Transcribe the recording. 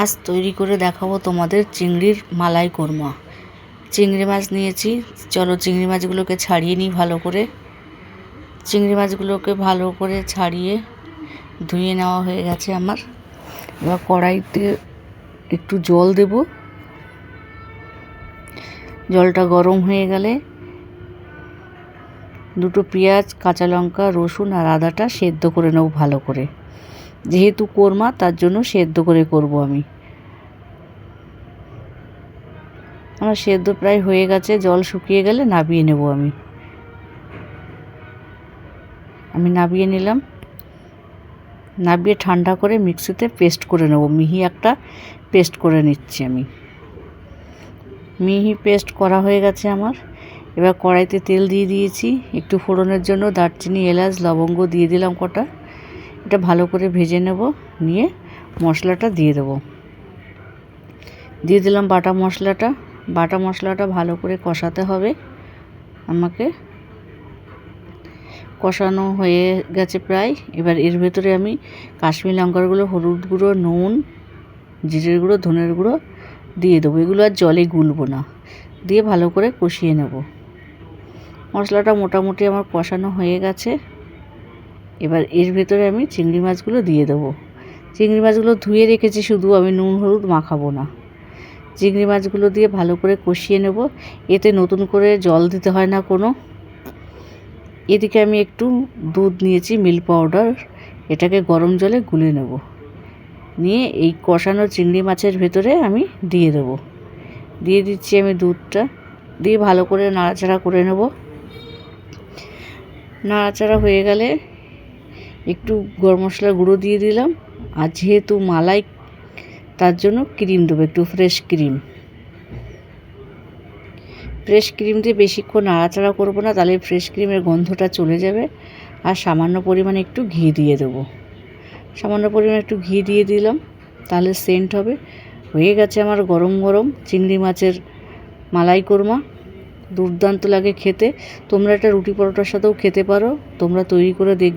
আজ তৈরি করে দেখাবো তোমাদের চিংড়ির মালাই কোরমা। চিংড়ি মাছ নিয়েছি। চলো চিংড়ি মাছগুলোকে ছাড়িয়ে নিই ভালো করে। চিংড়ি মাছগুলোকে ভালো করে ছাড়িয়ে ধুয়ে নেওয়া হয়ে গেছে আমার। এবার কড়াইতে একটু জল দেব। জলটা গরম হয়ে গেলে দুটো পেঁয়াজ, কাঁচা লঙ্কা, রসুন আর আদাটা সেদ্ধ করে নেব ভালো করে। যেহেতু কোরমা, তার জন্য সেদ্ধ করে করব আমি। আমার সেদ্ধ প্রায় হয়ে গেছে, জল শুকিয়ে গেলে নাবিয়ে নেব আমি। আমি নাবিয়ে নিলাম। নাবিয়ে ঠান্ডা করে মিক্সিতে পেস্ট করে নেব। মিহি একটা পেস্ট করে নিচ্ছি আমি। মিহি পেস্ট করা হয়ে গেছে আমার। এবার কড়াইতে তেল দিয়ে দিয়েছি। একটু ফোড়নের জন্য দারচিনি, এলাচ, লবঙ্গ দিয়ে দিলাম কটা। এটা ভালো করে ভেজে নেব, নিয়ে মশলাটা দিয়ে দেবো। দিয়ে দিলাম বাটা মশলাটা। বাটা মশলাটা ভালো করে কষাতে হবে। আমাকে কষানো হয়ে গেছে প্রায়। এবার এর ভেতরে আমি কাশ্মীর লঙ্কার গুঁড়ো, হলুদ গুঁড়ো, নুন, জিরের গুঁড়ো, ধনের গুঁড়ো দিয়ে দেবো। এগুলো আর জলে গুলবো না। দিয়ে ভালো করে কষিয়ে নেব। মশলাটা মোটামুটি আমার কষানো হয়ে গেছে। এবার এর ভেতরে আমি চিংড়ি মাছগুলো দিয়ে দেবো। চিংড়ি মাছগুলো ধুয়ে রেখেছি, শুধু আমি নুন, হলুদ মাখাবো না। চিংড়ি মাছগুলো দিয়ে ভালো করে কষিয়ে নেব। এতে নতুন করে জল দিতে হয় না কোনো। এদিকে আমি একটু দুধ নিয়েছি, মিল্ক পাউডার। এটাকে গরম জলে গুলে নেব। নিয়ে এই কষানো চিংড়ি মাছের ভেতরে আমি দিয়ে দেবো। দিয়ে দিচ্ছি আমি দুধটা। দিয়ে ভালো করে নাড়াচাড়া করে নেব। নাড়াচাড়া হয়ে গেলে একটু গরম মশলার গুঁড়ো দিয়ে দিলাম। আর যেহেতু মালাই, তার জন্য ক্রিম দেবো, একটু ফ্রেশ ক্রিম। ফ্রেশ ক্রিম দিয়ে বেশিক্ষণ নাড়াচাড়া করব না, তাহলে ফ্রেশ ক্রিমের গন্ধটা চলে যাবে। আর সামান্য পরিমাণে একটু ঘি দিয়ে দেবো। সামান্য পরিমাণে একটু ঘি দিয়ে দিলাম, তাহলে সেন্ট হবে। হয়ে গেছে আমার গরম গরম চিংড়ি মাছের মালাই কোরমা। দুর্দান্ত লাগে খেতে। তোমরা এটা রুটি পরোটার সাথেও খেতে পারো। তোমরা তৈরি করে দেখবে।